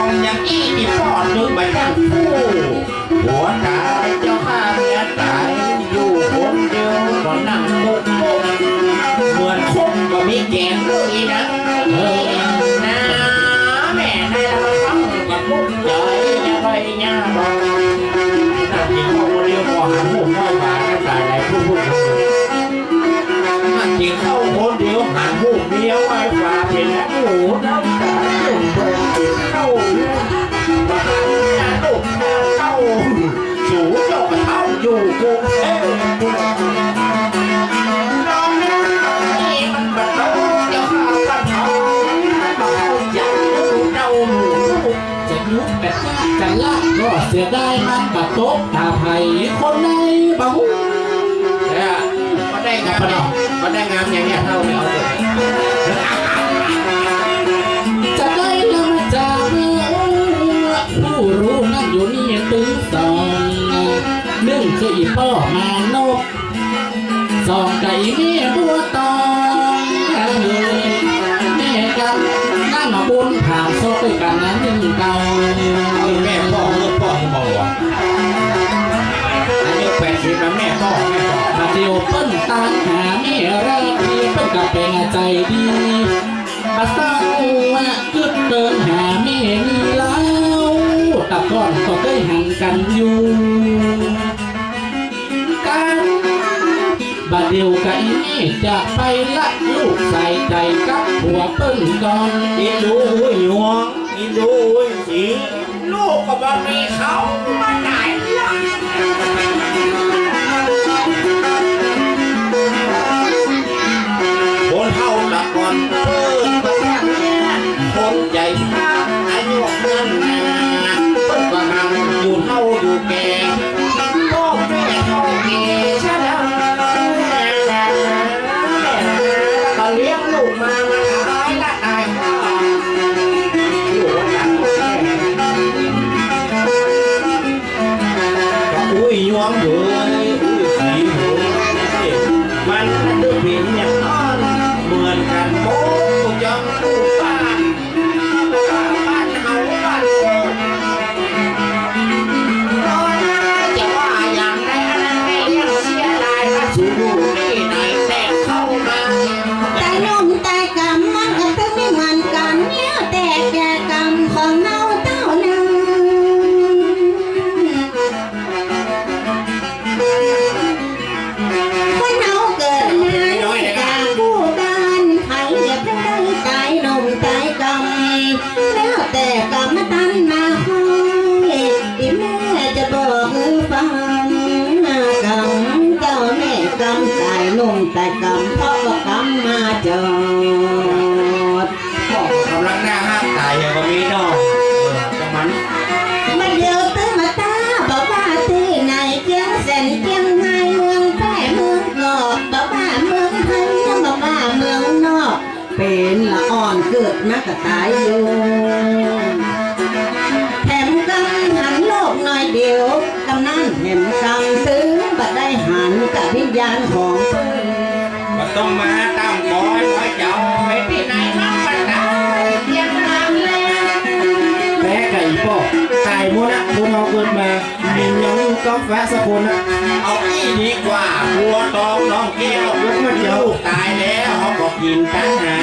องย่างอี้อีปอดนึกไปยังคู่หัวตายเจ้าข้าเมียตายอยู่คนเดียวก็นั่งมุกมุกเหมือนคนก็มีแกนเลยนะเออนะแม่ในละครั้งกับมุกใจอย่าไปย่าบอกนั่งกินข้าวเดียวพอหันหูเข้ามาก็ตายไหนพูดพูดนั่งกินข้าวคนเดียวหันหูเดียวไอ้ฟ้าเป็นแล้วโอ้โหน้ำตา จุ่มเปิดกินข้าวบ้านตุกเข้าสูงจบเท้าอยู่กรุงเทพน้องมันแบบเราจะหาปัญหาเราอยากรู้เราจะยุบแบบจะลากก็เสียได้มันกระตบตาไผ่คนในบ้าหูเนี่ยก็ได้งานเนาะก็ได้งานอย่างเงี้ยเท่าเนี่ยเอาเลย รู้นั่นอยู่นี่ตึงสองหนึ่งคืออีพ่อมานกสองไก่แม่บัวตองแม่กันนั่งมาบนถาโซ่ด้วยกันนั้นยังเก่าเอแม่พ่อเมื่อพ่อที่บอกว่าอันนี้แปดสิบแล้วแม่พ่อแม่พ่อมาเดียวเปิ้นตามหาแม่รักดีเปิ้นกับเป็นใจดี กันบัดเดียวกันนี่จะไปละลูกใส่ใจกับหัวเปิ้นก่อนอีดูอุ้ยหยวงอีดูอุ้ยสีลูกก็บ่มีเขามาไหน กำตายนมตายกำเพราะว่ากำมาจอดพ่อกำลังหน้าห้ามตายอย่างก็มีเนาะเออก็มันมาเดียวตื้อมาตาบอกว่าที่ไหนเจียงแสนเจียงไฮเมืองแพร่เมืองกอกบอกว่าเมืองไทยยังบอกว่าเมืองนอก เป็นละอ่อนเกิดมากระตายอยู่แถมกังหันโลกหน่อยเดียวกำนันเห็นกั ญาณของเพิ่นก็ต้องมาตั้งบอยไว้เจ้าไปที่ไหนน้ำมันไดเพียงนานแล้วแพ้ไก่ปอกตายหมดอะพวกเราเกิดมา มียังก็แฟสักคนอะเอาอีดีกว่าบัวตองน้องแก้วลูกมันเดียวตายแล้วเขาก็กินกันหา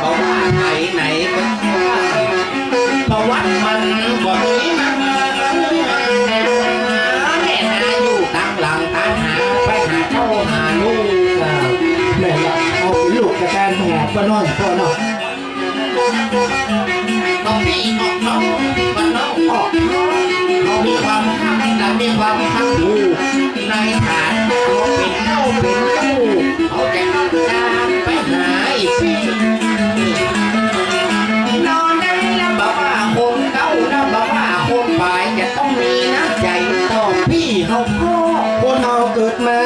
เพราะว่าไหนไหนก็ประวัติมันบ่มีมัน นหาบ้านนอนพ่อเนาะก็พี่ออกน้องก็น้องออกน้องเขามีความรักและมีความพักอยู่ในฐานเขาเป็นเจ้าเป็นเจ้าเขาจะนำตามไปหาอีกพี่นอนได้แล้วบอกว่าคนเก่าแล้วบอกว่าคนฝ่ายจะต้องมีน้ำใจต่อพี่เขาพ่อคนเราเกิดมา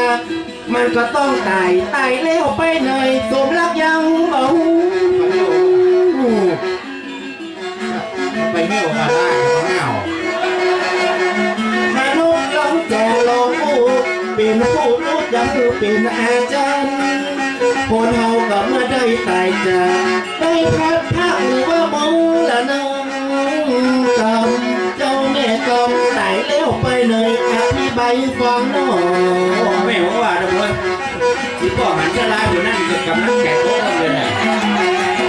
มันก็ต้องตายตายแล้วไปไหนสมรักยังบาไอาจารย์พวกเรากลับมาได้ตายจากได้พัดพระอุว่ามองละนองกำเจ้าแม่กำตายแล้วไปเลยอไม่ใบฟังน้องแม่ว่าทุกคนที่พ่อหันจะลายหันั่นกับกำลังแก่โตเลยนะ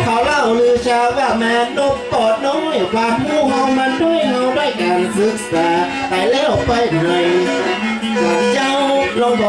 เขาเล่าลือชาว่าแม่นบปอดน้อยความมู่เฮามันด้วยเฮาได้การศึกษาตายแล้วไปเลย ล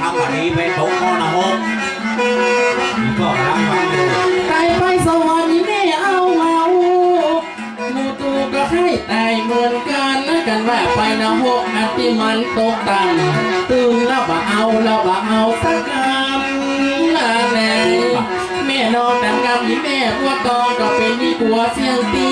ทำแบบนี้ไปตกข้อนะฮกก็รับฟังอยู่ไก่ไปสวรรค์แม่เอาเมาหูหมูตูก็ให้ตายเหมือนกันนะกันว่าไปนะหกอันที่มันตกต่ำตื่นแล้วบ่เอาแล้วบ่เอาสักคำละแน่แม่นอนแต่งกับอีแม่วัวตองก็เป็นดีกว่าเสียงตี